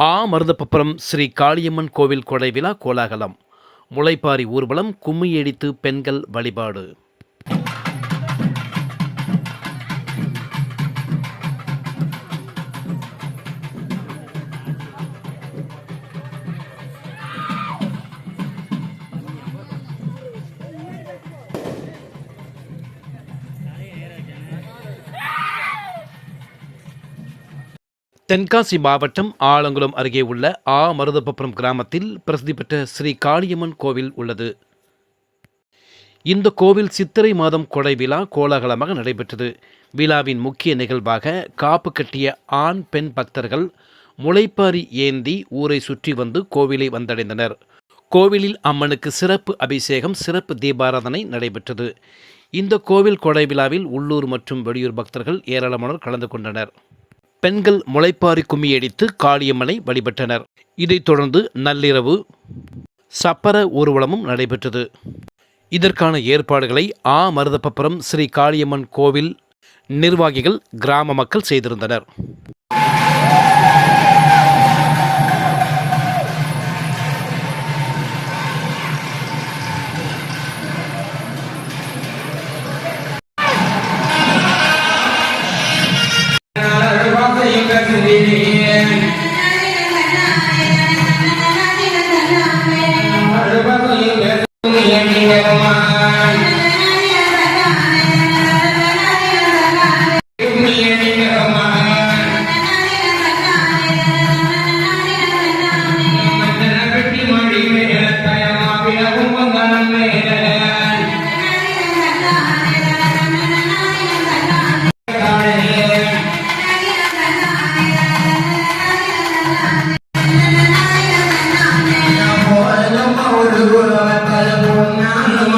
ஆ மருதப்பப்புறம் ஸ்ரீ காளியம்மன் கோவில் கொடை விழா கோலாகலம். முளைப்பாரி ஊர்வலம் கும்மியடித்து பெண்கள் வழிபாடு. தென்காசி மாவட்டம் ஆலங்குளம் அருகே உள்ள ஆ மருதப்பபுரம் கிராமத்தில் பிரசித்தி பெற்ற ஸ்ரீ காளியம்மன் கோவில் உள்ளது. இந்த கோவில் சித்திரை மாதம் கொடை விழா கோலாகலமாக நடைபெற்றது. விழாவின் முக்கிய நிகழ்வாக காப்பு கட்டிய ஆண் பெண் பக்தர்கள் முளைப்பாரி ஏந்தி ஊரை சுற்றி வந்து கோவிலை வந்தடைந்தனர். கோவிலில் அம்மனுக்கு சிறப்பு அபிஷேகம் சிறப்பு தீபாராதனை நடைபெற்றது. இந்த கோவில் கொடை விழாவில் உள்ளூர் மற்றும் வெளியூர் பக்தர்கள் ஏராளமானோர் கலந்து கொண்டனர். பெண்கள் முளைப்பாரி கும்மியடித்து காளியம்மனை வழிபட்டனர். இதைத் தொடர்ந்து நள்ளிரவு சப்பர ஊர்வலமும் நடைபெற்றது. இதற்கான ஏற்பாடுகளை ஆ. மருதப்பப்புறம் ஸ்ரீ காளியம்மன் கோவில் நிர்வாகிகள் கிராம மக்கள் செய்திருந்தனர். കൊടുക്കുവാൻ തലമുന്നാണ്